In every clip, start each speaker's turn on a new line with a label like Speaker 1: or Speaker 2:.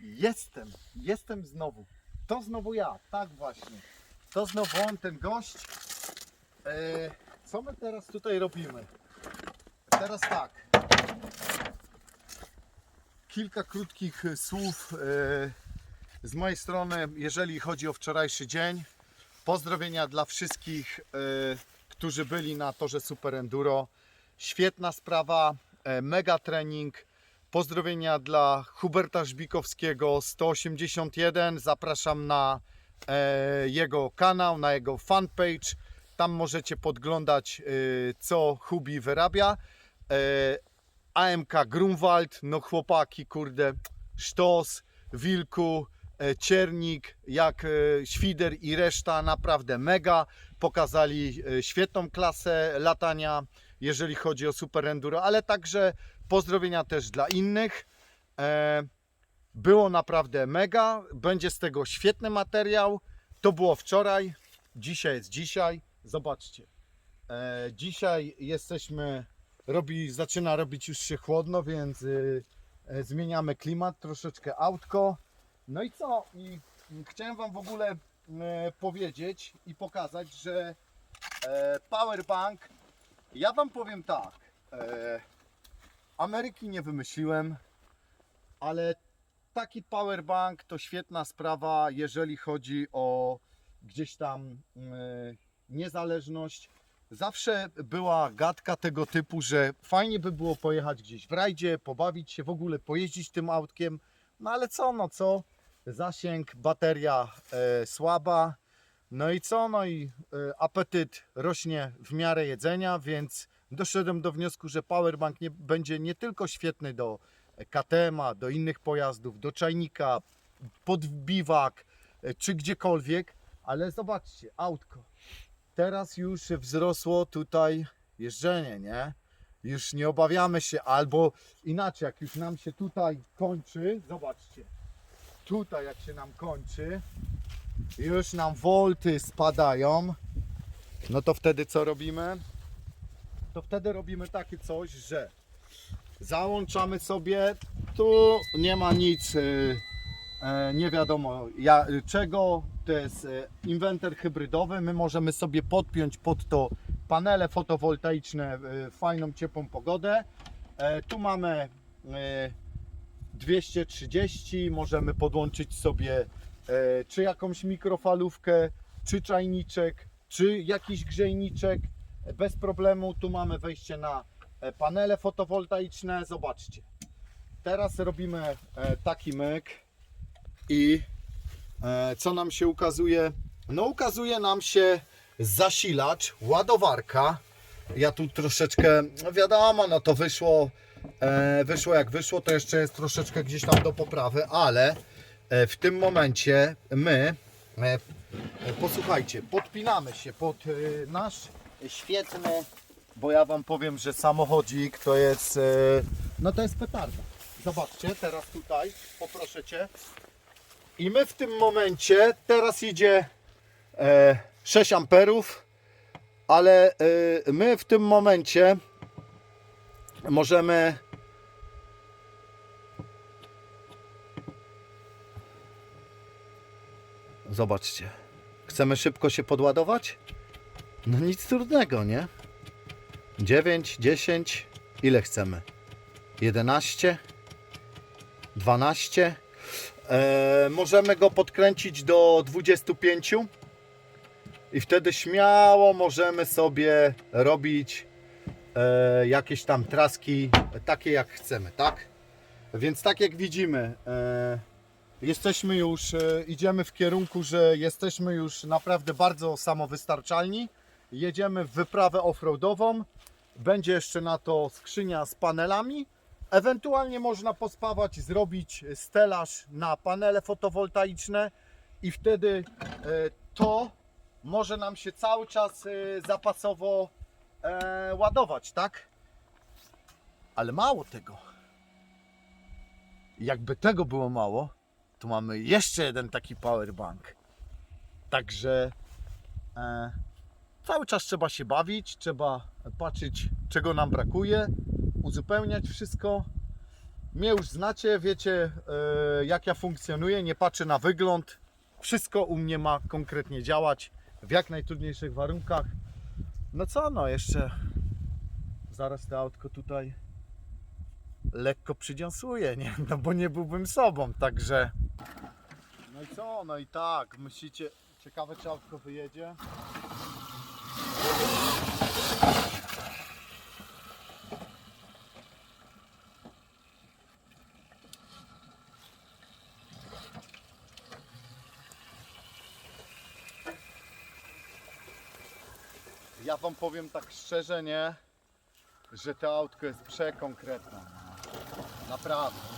Speaker 1: Jestem, jestem znowu. To znowu ja, tak właśnie. To znowu on, ten gość. E, co my teraz tutaj robimy? Teraz tak. Kilka krótkich e, słów e, z mojej strony, jeżeli chodzi o wczorajszy dzień. Pozdrowienia dla wszystkich, którzy byli na torze Super Enduro. Świetna sprawa, e, mega trening. Pozdrowienia dla Huberta Żbikowskiego 181. Zapraszam na e, jego kanał, na jego fanpage. Tam możecie podglądać, e, co Hubi wyrabia. E, AMK Grunwald, no chłopaki, kurde, Sztos, Wilku, e, Ciernik, jak e, Świder i reszta, naprawdę mega. Pokazali e, świetną klasę latania, jeżeli chodzi o Super Enduro, ale także pozdrowienia też dla innych. E, Było naprawdę mega, będzie z tego świetny materiał. To było wczoraj, dzisiaj jest dzisiaj. Zobaczcie. E, Dzisiaj jesteśmy, robi, zaczyna robić już się chłodno, więc y, e, zmieniamy klimat, troszeczkę autko. No i co? I chciałem Wam w ogóle powiedzieć i pokazać, że powerbank, ja Wam powiem tak, e, Ameryki nie wymyśliłem, ale taki powerbank to świetna sprawa, jeżeli chodzi o gdzieś tam e, niezależność. Zawsze była gadka tego typu, że fajnie by było pojechać gdzieś w rajdzie, pobawić się, w ogóle pojeździć tym autkiem. No ale co, no co? Zasięg, bateria e, słaba. No i co? No i e, apetyt rośnie w miarę jedzenia, więc doszedłem do wniosku, że powerbank nie, będzie nie tylko świetny do KTM-a, do innych pojazdów, do czajnika, pod biwak e, czy gdziekolwiek, ale zobaczcie, autko. Teraz już wzrosło tutaj jeżdżenie, nie? Już nie obawiamy się, albo inaczej, jak już nam się tutaj kończy, zobaczcie, tutaj jak się nam kończy, już nam wolty spadają, no to wtedy co robimy? To wtedy robimy takie coś, że załączamy sobie, tu nie ma nic, y, e, nie wiadomo ja, y, czego, to jest e, inwentor hybrydowy, my możemy sobie podpiąć pod to panele fotowoltaiczne, w fajną ciepłą pogodę. E, Tu mamy e, 230, możemy podłączyć sobie czy jakąś mikrofalówkę, czy czajniczek, czy jakiś grzejniczek. E, Bez problemu tu mamy wejście na e, panele fotowoltaiczne. Zobaczcie. Teraz robimy e, taki myk i e, co nam się ukazuje? No ukazuje nam się zasilacz, ładowarka. Ja tu troszeczkę, no wiadomo, no to wyszło, e, wyszło jak wyszło, to jeszcze jest troszeczkę gdzieś tam do poprawy, ale e, w tym momencie my, e, e, posłuchajcie, podpinamy się pod e, nasz świetny, bo ja Wam powiem, że samochodzik to jest, e, no to jest petarda. Zobaczcie, teraz tutaj, poproszę Cię. I my w tym momencie, teraz idzie e, 6 amperów, ale e, my w tym momencie możemy Zobaczcie. Chcemy szybko się podładować? No nic trudnego, nie? 9, 10, ile chcemy? 11, 12. E, możemy go podkręcić do 25 i wtedy śmiało możemy sobie robić e, jakieś tam traski takie jak chcemy, tak? Więc tak jak widzimy, e, jesteśmy już, e, idziemy w kierunku, że jesteśmy już naprawdę bardzo samowystarczalni. Jedziemy w wyprawę offroadową. Będzie jeszcze na to skrzynia z panelami. Ewentualnie można pospawać, zrobić stelaż na panele fotowoltaiczne i wtedy e, to może nam się cały czas e, zapasowo ładować, tak? Ale mało tego. Jakby tego było mało, to mamy jeszcze jeden taki powerbank. Także e, cały czas trzeba się bawić, trzeba patrzeć czego nam brakuje, uzupełniać wszystko. Mnie już znacie, wiecie e, jak ja funkcjonuję, nie patrzę na wygląd. Wszystko u mnie ma konkretnie działać w jak najtrudniejszych warunkach. No co, no jeszcze zaraz to autko tutaj lekko przydziąsuje, nie? No bo nie byłbym sobą, także... No i co, no i tak, myślicie, ciekawe czy autko wyjedzie? Ja wam powiem tak szczerze, nie? Że to autko jest przekonkretne. Naprawdę.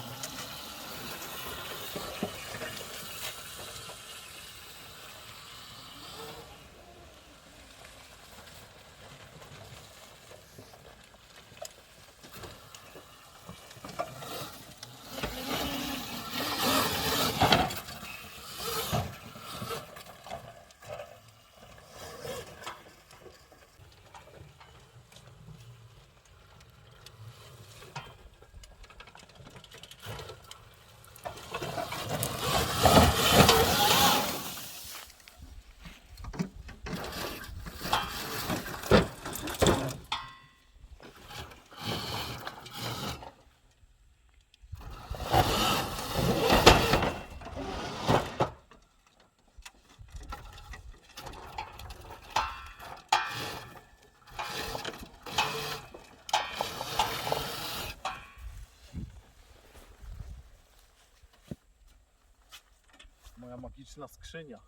Speaker 1: Magiczna skrzynia.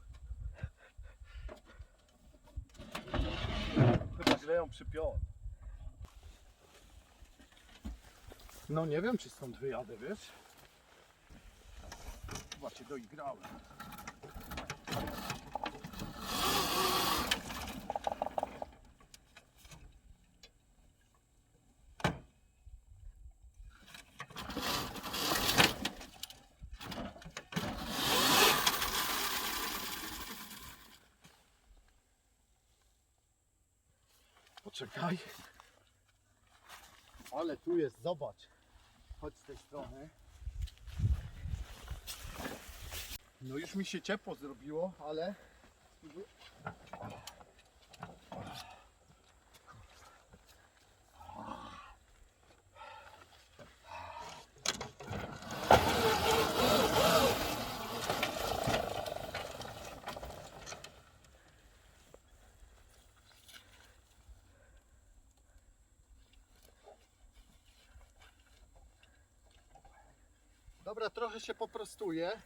Speaker 1: Chyba źle ją przypiąłem. No nie wiem czy stąd wyjadę, wiesz? Chyba cię doigrałem. Poczekaj. Ale tu jest, zobacz. Chodź z tej strony. No już mi się ciepło zrobiło, ale... Dobra, trochę się poprostuję.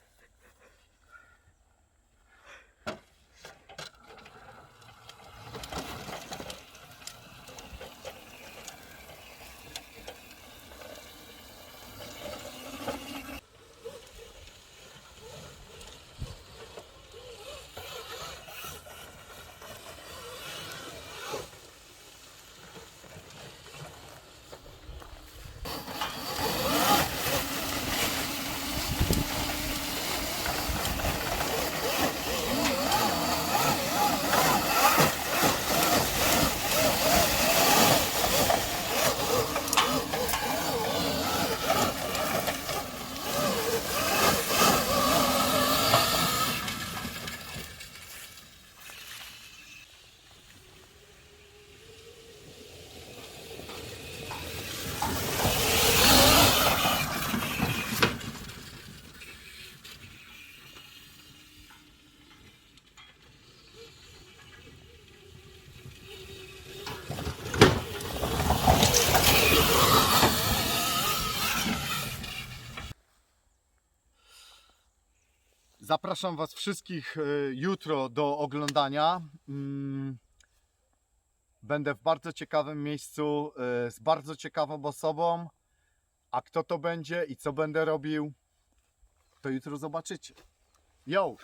Speaker 1: Zapraszam Was wszystkich e, jutro do oglądania. Mm, Będę w bardzo ciekawym miejscu e, z bardzo ciekawą osobą. A kto to będzie i co będę robił, to jutro zobaczycie. Yo!